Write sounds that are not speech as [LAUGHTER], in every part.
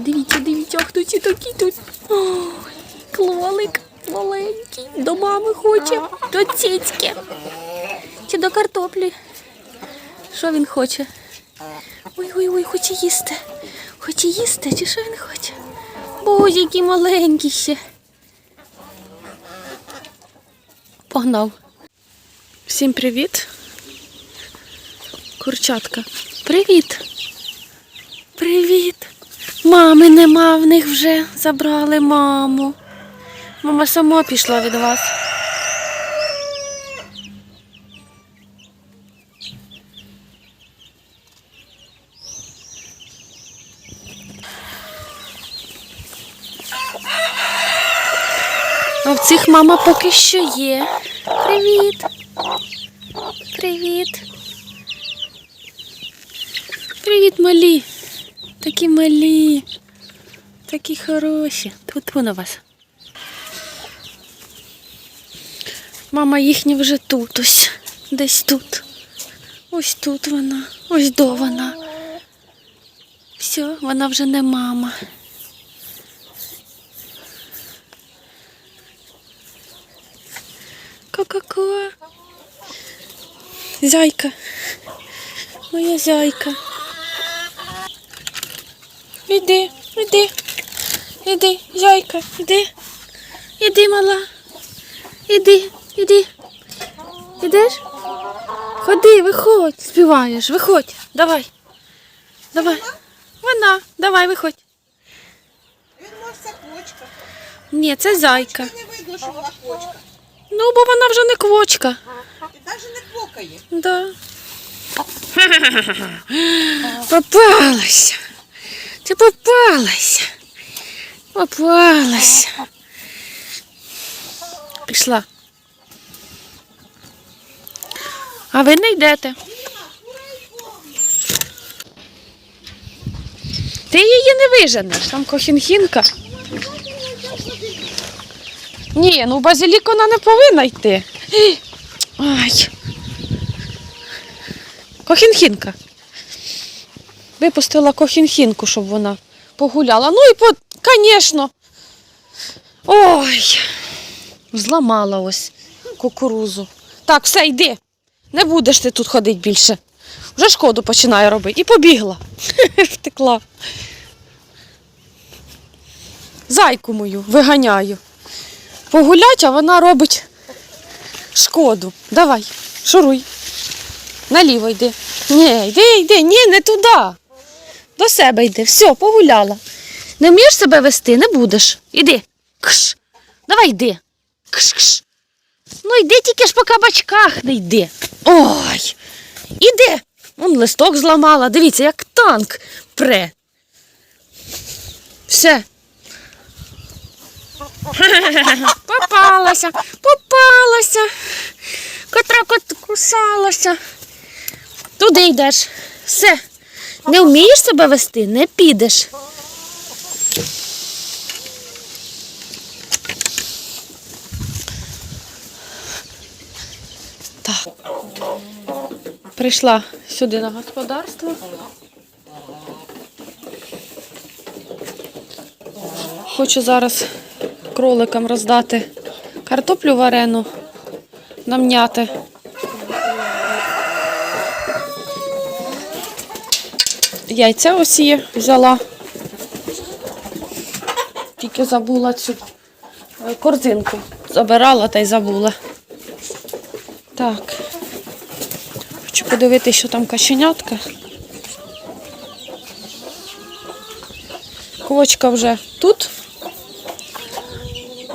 Дивіться, дивіться, дивіться, хто ці такі тут. Ой, клолик маленький. До мами хоче. До цицьки. Чи до картоплі. Що він хоче? Ой, ой, ой, хоче їсти. Хоче їсти, чи що він хоче? Боже, який маленький ще. Погнав. Всім привіт. Курчатка. Привіт. Привіт. Мами нема в них вже. Забрали маму. Мама сама пішла від вас. А в цих мама поки що є. Привіт. Привіт. Привіт, малі. Такі малі. Такі хороші. Тут на вас. Мама їхня вже тут ось. Десь тут. Ось тут вона. Ось до вона. Все, вона вже не мама. Ко-ко-ко. Зайка. Моя зайка. Іди, іди. Іди, зайка, іди. Іди, мала. Іди, іди. Ідеш? Ходи, виходь. Співаєш, виходь. Давай. Давай. Вона, давай, виходь. Він може квочка. Ні, це зайка. Не видно, що вона квочка. Ну, бо вона вже не квочка. І навіть не квокає. Да. [LAUGHS] Попалася. Ти попалася. Попалася. Пішла. А ви не йдете. Ти її не виженеш, там кохінхінка. Ні, ну базилік вона не повинна йти. Ай. Кохінхінка. Випустила кохінхінку, щоб вона погуляла. Ну і по, звісно. Ой, зламала ось кукурузу. Так, все, йди. Не будеш ти тут ходити більше. Вже шкоду починає робити. І побігла. [LAUGHS] Втекла. Зайку мою виганяю. Погулять, а вона робить шкоду. Давай, шуруй. Наліво йди. Ні, йди, йди, ні, не туди. До себе йди. Все, погуляла. Не вмієш себе вести, не будеш. Іди. Кш. Давай йди. Кш-кш. Ну йди тільки ж по кабачках не йди. Ой. Іди. Вон листок зламала. Дивіться, як танк пре. Все. [LAUGHS] Попалася, попалася. Котра кот кусалася. Туди йдеш. Все. Не вмієш себе вести, не підеш. Так. Прийшла сюди на господарство. Хочу зараз кроликам роздати картоплю варену, намняти. Яйця ось є, взяла. Тільки забула цю е, корзинку. Забирала та й забула. Так. Хочу подивитися, що там каченятка. Квочка вже тут.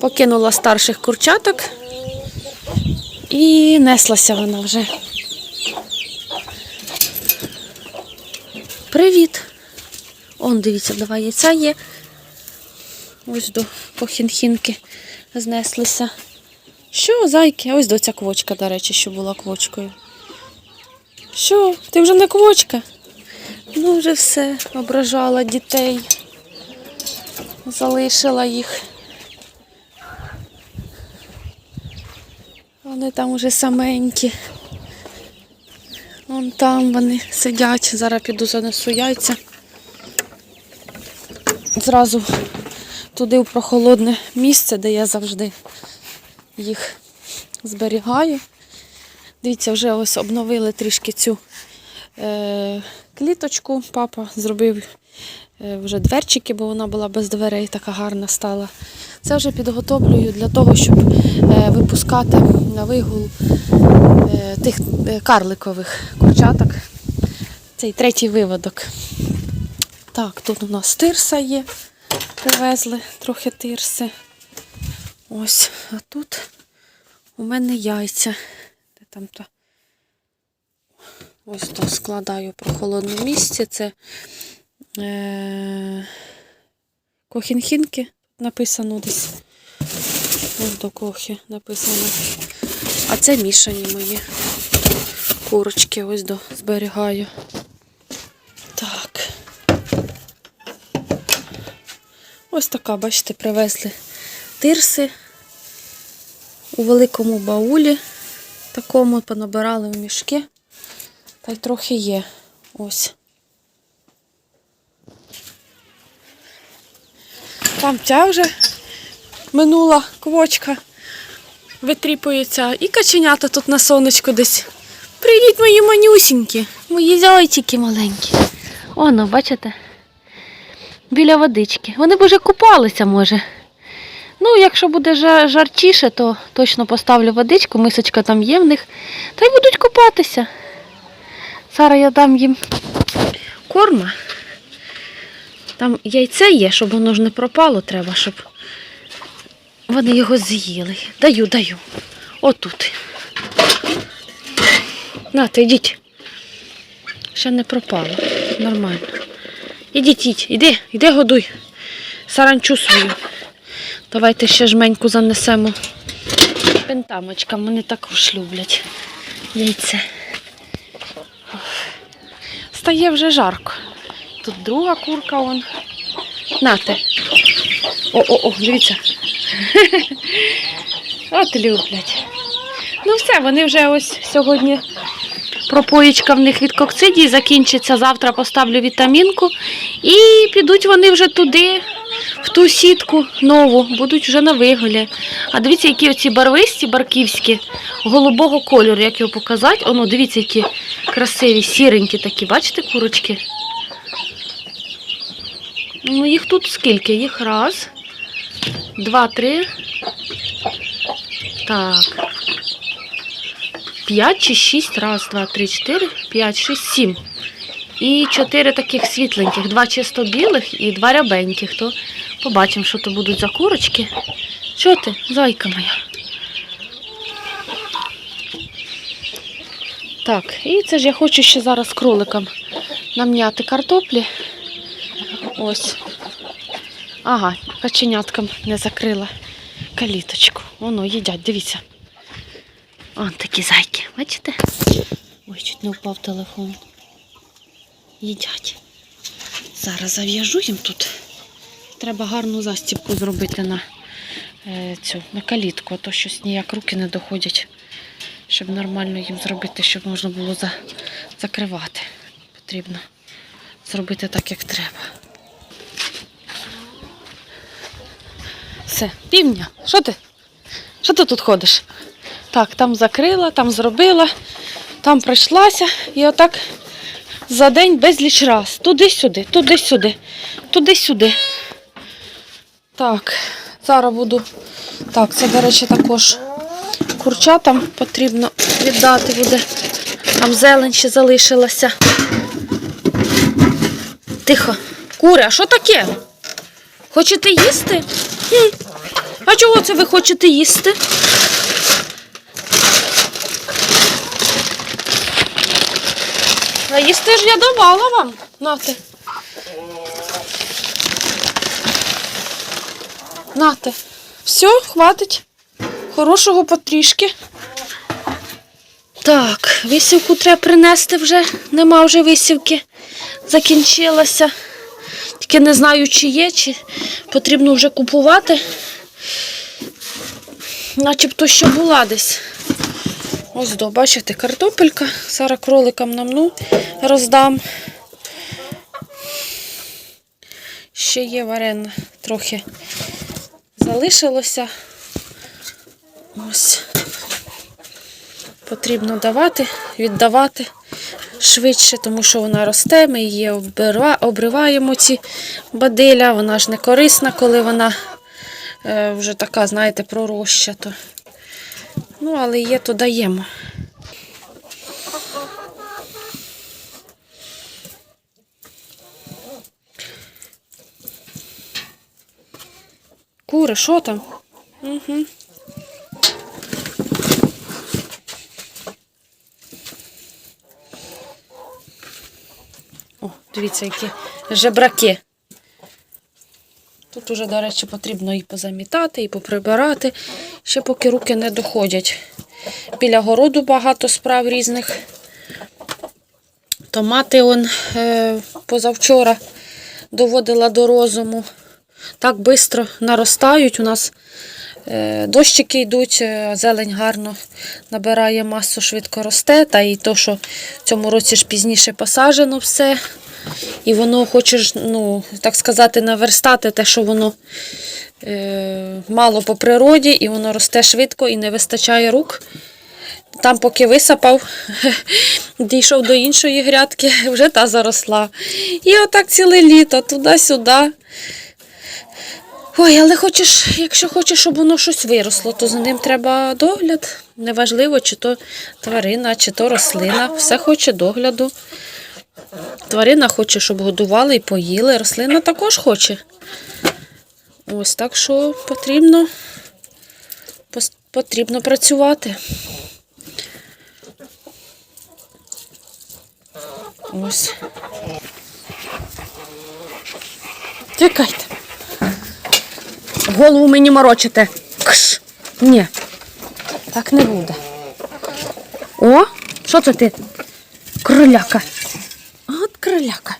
Покинула старших курчаток. І неслася вона вже. Привіт. Он, дивіться, два яйця є. Ось до похінхінки знеслися. Що, зайки? Ось до ця квочка, до речі, що була квочкою. Що, ти вже не квочка? Ну, вже все, ображала дітей. Залишила їх. Вони там уже саменькі. Вон там вони сидять. Зараз піду занесу яйця. зразу туди в прохолодне місце, де я завжди їх зберігаю. Дивіться, вже ось обновили трішки цю е, кліточку. Папа зробив е, вже дверчики, бо вона була без дверей, така гарна стала. Це вже підготовлюю для того, щоб е, випускати на вигул тих е, карликових курчаток. Цей третій виводок. Так, тут у нас тирса є. Привезли трохи тирси. Ось, а тут у мене яйця. Де там то? Ось то складаю в прохолодне місце. Це е- кохінхінки написано десь. Ось до кохи написано. А це мішані мої курочки ось до зберігаю. Так. Ось така, бачите, привезли тирси у великому баулі. Такому понабирали в мішки. Та й трохи є. Ось. Там ця вже минула квочка. Витріпується. І каченята тут на сонечку десь. Привіт, мої манюсінькі, мої зайчики маленькі. Оно, бачите? Біля водички. Вони б вже купалися, може. Ну, якщо буде жарчіше, то точно поставлю водичку, мисочка там є в них. Та й будуть купатися. Зараз я дам їм корма. Там яйце є, щоб воно ж не пропало, треба, щоб вони його з'їли. Даю, даю. Отут. Нате, йдіть. Ще не пропало. Нормально. Ідіть, ідь, іди, іди годуй. Саранчу свою. Давайте ще жменьку занесемо. Пентамочкам вони також люблять яйце. Стає вже жарко. Тут друга курка он. Нате. О-о-о, дивіться. [LAUGHS] От люблять. Ну все, вони вже ось сьогодні пропоїчка в них від кокцидії закінчиться. Завтра поставлю вітамінку. І підуть вони вже туди, в ту сітку нову, будуть вже на виголі. А дивіться, які оці барвисті, барківські, голубого кольору, як його показати. Оно, дивіться, які красиві, сіренькі такі, бачите, курочки? Ну, їх тут скільки? Їх раз, два, три. Так. П'ять чи шість. Раз, два, три, чотири, п'ять, шість, сім. І чотири таких світленьких, два чисто білих і два рябеньких. То побачимо, що то будуть за курочки. Що ти, зайка моя? Так, і це ж я хочу ще зараз кроликам намняти картоплі. Ось. Ага, каченяткам не закрила каліточку. Воно їдять, дивіться. Вон такі зайки, бачите? Ой, чуть не впав телефон. Їдять. Зараз зав'яжу їм тут. Треба гарну застібку зробити на е, цю на калітку, а то щось ніяк руки не доходять, щоб нормально їм зробити, щоб можна було за, закривати. Потрібно зробити так, як треба. Все, півня, що ти? Що ти тут ходиш? Так, там закрила, там зробила, там пройшлася і отак за день безліч раз. Туди-сюди, туди-сюди, туди-сюди. Так, зараз буду. Так, це, до речі, також курчатам потрібно віддати буде. Там зелень ще залишилася. Тихо. Куря, що таке? Хочете їсти? Хм. А чого це ви хочете їсти? А їсти ж я давала вам. Нате. Нате. Все, хватить. Хорошого потрішки. Так, висівку треба принести вже. Нема вже висівки. Закінчилася. Тільки не знаю, чи є, чи потрібно вже купувати. Начебто ще була десь. Ось до, бачите, картопелька. Зараз кроликам намну роздам. ще є варена трохи залишилося. Ось. Потрібно давати, віддавати швидше, тому що вона росте, ми її обриваємо ці бадиля, вона ж не корисна, коли вона вже така, знаєте, пророща. То. Ну, але є, то даємо. Кури, що там? Угу. О, дивіться, які жебраки. Тут уже, до речі, потрібно і позамітати, і поприбирати, ще поки руки не доходять. Біля городу багато справ різних. Томати он е, позавчора доводила до розуму. Так швидко наростають. У нас е, дощики йдуть, е, зелень гарно набирає масу, швидко росте. Та і то, що в цьому році ж пізніше посаджено все. І воно хоче, ж, ну, так сказати, наверстати те, що воно е, мало по природі, і воно росте швидко і не вистачає рук. Там, поки висапав, [LAUGHS] дійшов до іншої грядки, [LAUGHS] вже та заросла. І отак ціле літо, туди-сюди. Ой, але хочеш, якщо хочеш, щоб воно щось виросло, то за ним треба догляд. Неважливо, чи то тварина, чи то рослина. Все хоче догляду. Тварина хоче, щоб годували і поїли. Рослина також хоче. Ось так що потрібно, потрібно працювати. Ось. Чекайте. Голову мені морочите. Кш. Ні. Так не буде. О, що це ти? Кроляка. От кроляка.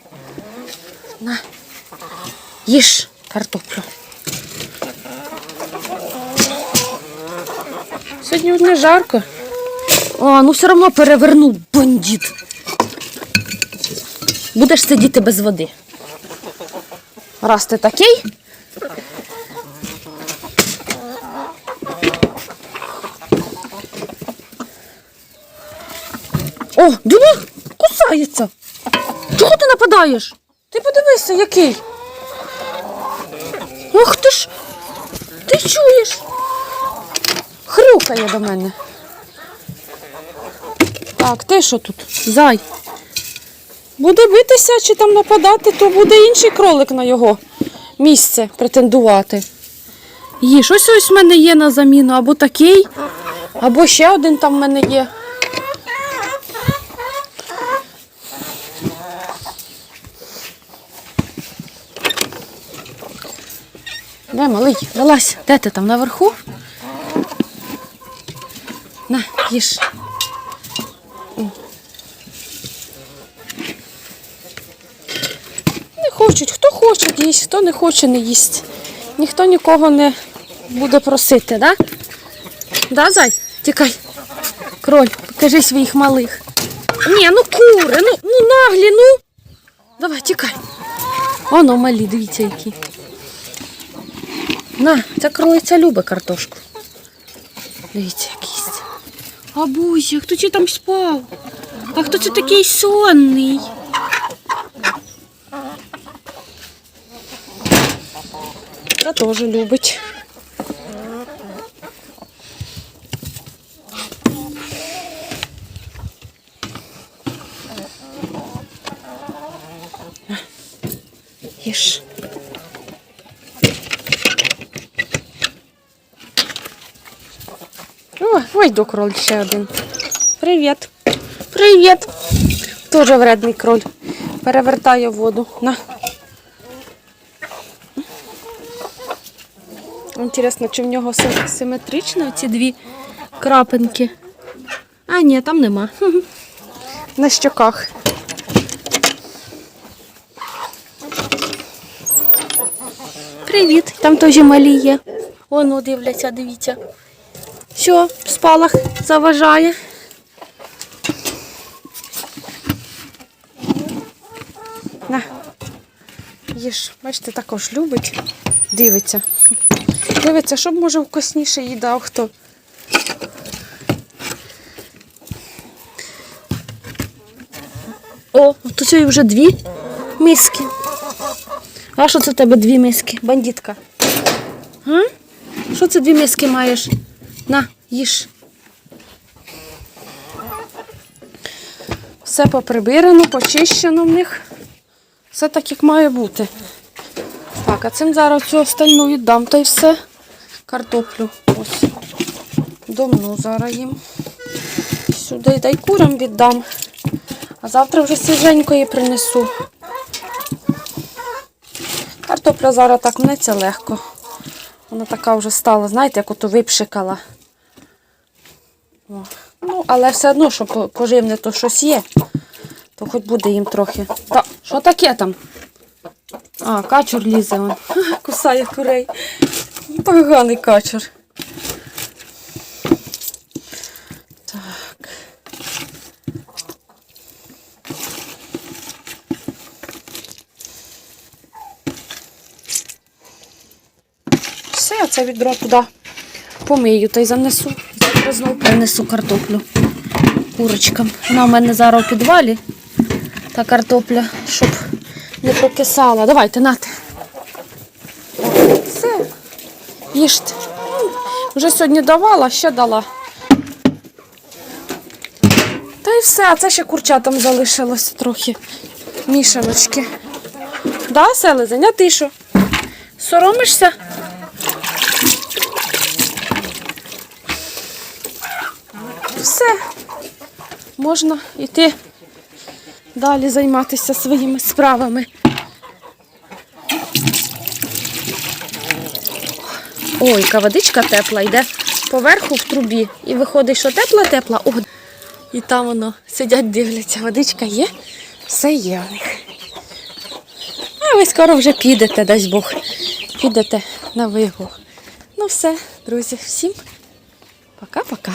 На. Їж картоплю. Сьогодні одне жарко. О, ну все одно перевернув бандит. Будеш сидіти без води. Раз ти такий. О, диви, кусається. Чого ти нападаєш? Ти подивися, який. Ох ти ж. Ти чуєш? Хрюкає до мене. Так, ти що тут? Зай. Буде битися чи там нападати, то буде інший кролик на його місце претендувати. Їж, ось ось в мене є на заміну, або такий, або ще один там в мене є. Де малий? Вилазь. Де ти там наверху? На, їж. Не хочуть. Хто хоче їсть, хто не хоче, не їсть. Ніхто нікого не буде просити, да? Да, зай? Тікай. Кроль, покажи своїх малих. Ні, ну кури, ну, ну наглі, ну. Давай, тікай. Оно малі, дивіться які. На, ця кролиця любить картошку. Дивіться, як їсть. А Буся, хто чи там спав? А хто це такий сонний? Та теж любить. На, Їж. Ой, до кроль ще один. Привіт. Привіт. Тоже вредний кроль. Перевертає воду. На. Інтересно, чи в нього сим- симетрично ці дві крапинки. А, ні, там нема. [LAUGHS] На щоках. Привіт. Там теж малі є. Воно дивляться, дивіться. Все, спалах заважає. На. їж. Бачите, також любить. Дивиться. Дивиться, щоб може вкусніше їй дав хто. О, тут сьогодні вже дві миски. А що це в тебе дві миски? Бандитка. Що це дві миски маєш? На, їж. Все поприбирано, почищено в них. Все так, як має бути. Так, а цим зараз цю остальну віддам, та й все. Картоплю. Ось. Домну зараз їм. Сюди дай курам віддам. А завтра вже свіженької принесу. Картопля зараз так мнеться легко. Вона така вже стала, знаєте, як ото випшикала. Ну, але все одно, що по- поживне, то щось є. То хоч буде їм трохи. Та, що таке там? А, качур лізе он. [LAUGHS] Кусає курей. Поганий качур. Так. Все, це відро туди помию та й занесу. Завтра знову принесу картоплю курочкам. Вона в мене зараз у підвалі. Та картопля, щоб не прокисала. Давайте, нате. Все. Їжте. Вже сьогодні давала, ще дала. Та й все, а це ще курчатам залишилось трохи мішаночки. Да, селезень, а ти що? Соромишся? Все. Можна йти далі займатися своїми справами. Ой, яка водичка тепла йде поверху в трубі. І виходить, що тепла-тепла. І там воно сидять, дивляться, водичка є, все є у них. А ви скоро вже підете, дасть Бог. Підете на вигул. Ну все, друзі, всім пока-пока.